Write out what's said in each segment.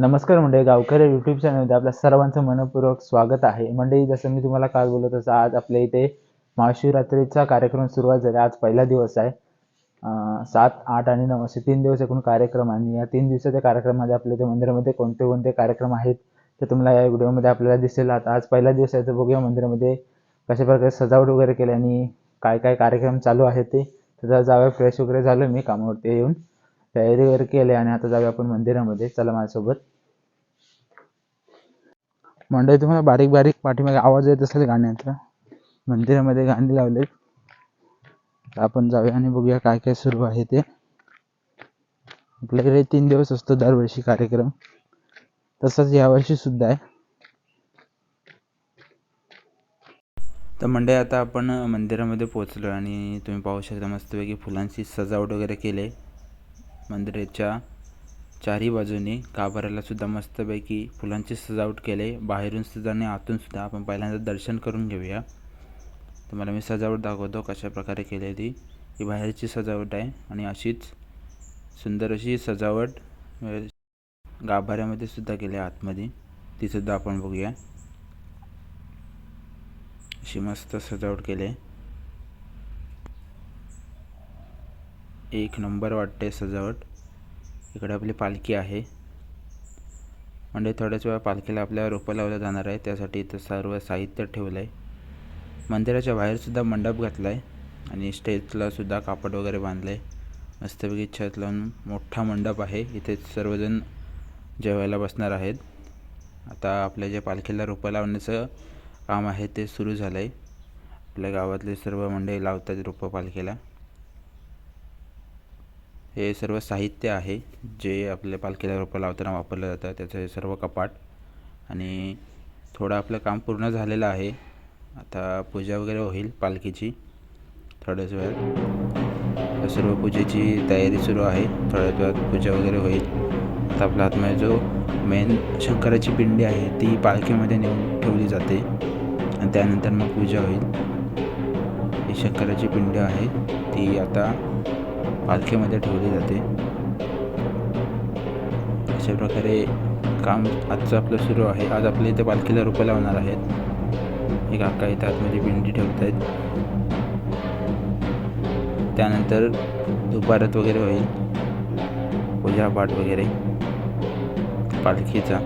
नमस्कार मंडळी गावकरी यूट्यूब चॅनलमध्ये आपल्या सर्वांचं मनपूर्वक स्वागत आहे. मंडळी जसं मी तुम्हाला काल बोलत तसं आज आपल्या इथे महाशिवरात्रीचा कार्यक्रम सुरुवात झाला. आज पहिला दिवस आहे. सात आठ आणि नऊ असे तीन दिवस एकूण कार्यक्रम आणि या तीन दिवसाच्या कार्यक्रमामध्ये आपल्या इथे मंदिरामध्ये कोणते कोणते कार्यक्रम आहेत ते तुम्हाला या व्हिडिओमध्ये आपल्याला दिसेल. आता आज पहिला दिवस आहे तर बघूया मंदिरामध्ये कशा प्रकारे सजावट वगैरे केली आणि काय काय कार्यक्रम चालू आहे ते. तर जाऊया फ्रेश वगैरे झालो मी कामावरती येऊन. तयारी वगैरे केली आणि आता जाऊया आपण मंदिरामध्ये. चला माझ्यासोबत. मंडळी तुम्हाला बारीक बारीक पाठीमागे आवाज येत असेल गाण्याचा. मंदिरामध्ये गाणी लावले आपण जाऊया आणि बघूया काय काय सुरू आहे ते. आपल्याकडे तीन दिवस असतो दरवर्षी कार्यक्रम. तसंच यावर्षी सुद्धा आहे. तर मंडळी आता आपण मंदिरामध्ये पोहोचलो आणि तुम्ही पाहू शकता मस्तपैकी फुलांची सजावट वगैरे केली आहे. मंदिराच्या चारही बाजूनी गाभाऱ्याला सुद्धा मस्तपैकी फुलांची सजावट केले. बाहेरून सुद्धा आणि आतून सुद्धा आपण पहिल्यांदा दर्शन करून घेऊया. तुम्हाला मी सजावट दाखवतो कशा प्रकारे केली आहे ती ही बाहेरची सजावट आहे आणि अशीच सुंदर अशी सजावट गाभाऱ्यामध्ये सुद्धा केली आहे आतमध्ये. तीसुद्धा आपण बघूया. अशी मस्त सजावट केली आहे. एक नंबर वाटते सजावट. इकडे आपली पालखी आहे. म्हणजे थोड्याच वेळा पालखीला आपल्या रोपं लावलं जाणार आहे. त्यासाठी इथं सर्व साहित्य ठेवलं आहे मंदिराच्या बाहेरसुद्धा मंडप घातला आहे आणि स्टेजला सुद्धा कापड वगैरे बांधलं आहे मस्तपैकी छत लावून मोठा मंडप आहे. इथे सर्वजण जेवायला बसणार आहेत. आता आपल्या जे पालखीला रोपं लावण्याचं काम आहे ते सुरू झालं आहे आपल्या गावातले सर्व मंडळी लावतात रोपं पालखीला. हे सर्व साहित्य आहे जे आपल्या पालखीला रोपं लावताना वापरलं जातं. त्याचं हे सर्व कपाट आणि थोडं आपलं काम पूर्ण झालेलं आहे. आता पूजा वगैरे होईल पालखीची. थोड्याच वेळात सर्व पूजेची तयारी सुरू आहे. थोड्याच वेळात पूजा वगैरे होईल. आता आपला हातमध्ये जो मेन शंकराची पिंडी आहे ती पालखीमध्ये नेऊन ठेवली जाते. आणि त्यानंतर मग पूजा होईल. ही शंकराची पिंडी आहे. ती आता पालखीमध्ये ठेवली जाते. अशा प्रकारे काम आजचं आपलं सुरू आहे. आज आपल्या इथे पालखीला रोपं लावणार आहेत. हे काका इथं आतमध्ये पिंडी ठेवत आहेत त्यानंतर दुपारत वगैरे होईल. पूजापाठ वगैरे. पालखीचा.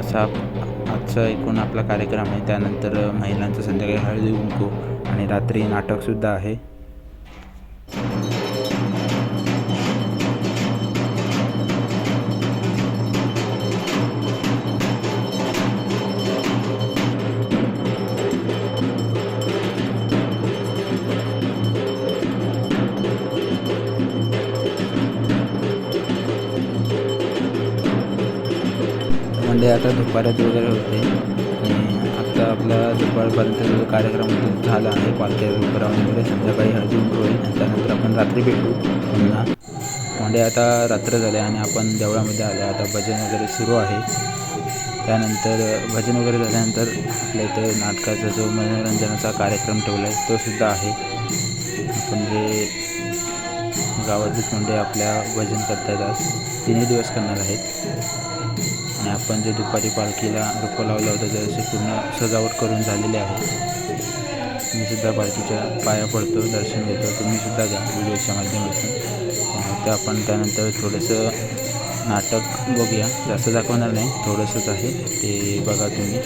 असा आजचा एकूण आपला कार्यक्रम आहे. त्यानंतर महिलांचं संध्याकाळी हळदी कुंकू आणि रात्री नाटकसुद्धा आहे. संडे आता दुपारात वगैरे होते. आता आपला दुपारपर्यंत जो कार्यक्रम झाला आहे पालख्या उपरावून वगैरे संध्याकाळी हळदी होईल. आणि त्यानंतर आपण रात्री भेटू पुन्हा. म्हणजे आता रात्र झाले आणि आपण देवळामध्ये आलो. आता भजन वगैरे सुरू आहे. त्यानंतर भजन वगैरे झाल्यानंतर आपल्या इथे नाटकाचा जो मनोरंजनाचा कार्यक्रम ठेवला आहे तो सुद्धा आहे. आपण जे गावातलीच म्हणजे आपल्या भजन करतात आज तिन्ही दिवस करणार आहेत. आणि आपण जे दुपारी पालखीला रोपं लावलं होतं त्याचे पूर्ण सजावट करून झालेले आहे. मी सुद्धा पालखीच्या पाया पडतो दर्शन घेतो. तुम्ही सुद्धा घ्या व्हिडिओच्या माध्यमातून. तर ते आपण त्यानंतर थोडंसं नाटक बघूया. जास्त दाखवणार नाही थोडंसंच आहे. ते बघा तुम्ही.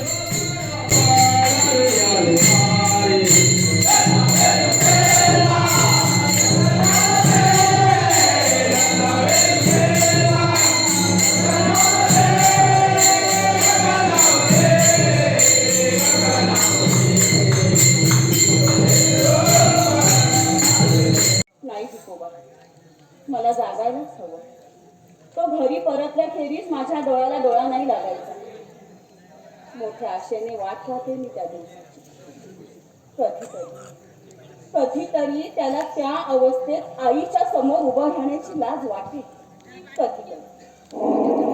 परतल्याखेरीज माझ्या डोळ्याला डोळा नाही लागायचा. मोठ्या आशेने वाट राहते मी त्या दिवसाची. कधीतरी. कधीतरी त्याला त्या अवस्थेत आईच्या समोर उभं राहण्याची लाज वाटेल. कधीतरी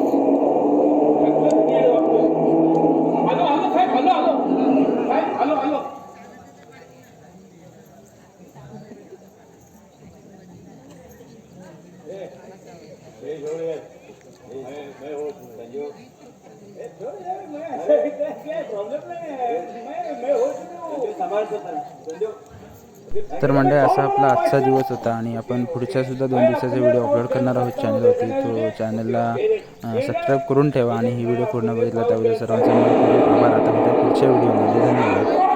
तर म्हणजे असा आपला आजचा दिवस होता आणि आपण पुढच्या सुद्धा दोन दिवसाचा व्हिडिओ अपलोड करणार आहोत चॅनलवरती तो चॅनलला सबस्क्राईब करून ठेवा आणि ही व्हिडिओ पूर्ण बघितला त्याबद्दल सर्वांचा आभार. आता पुढच्या व्हिडिओमध्ये धन्यवाद.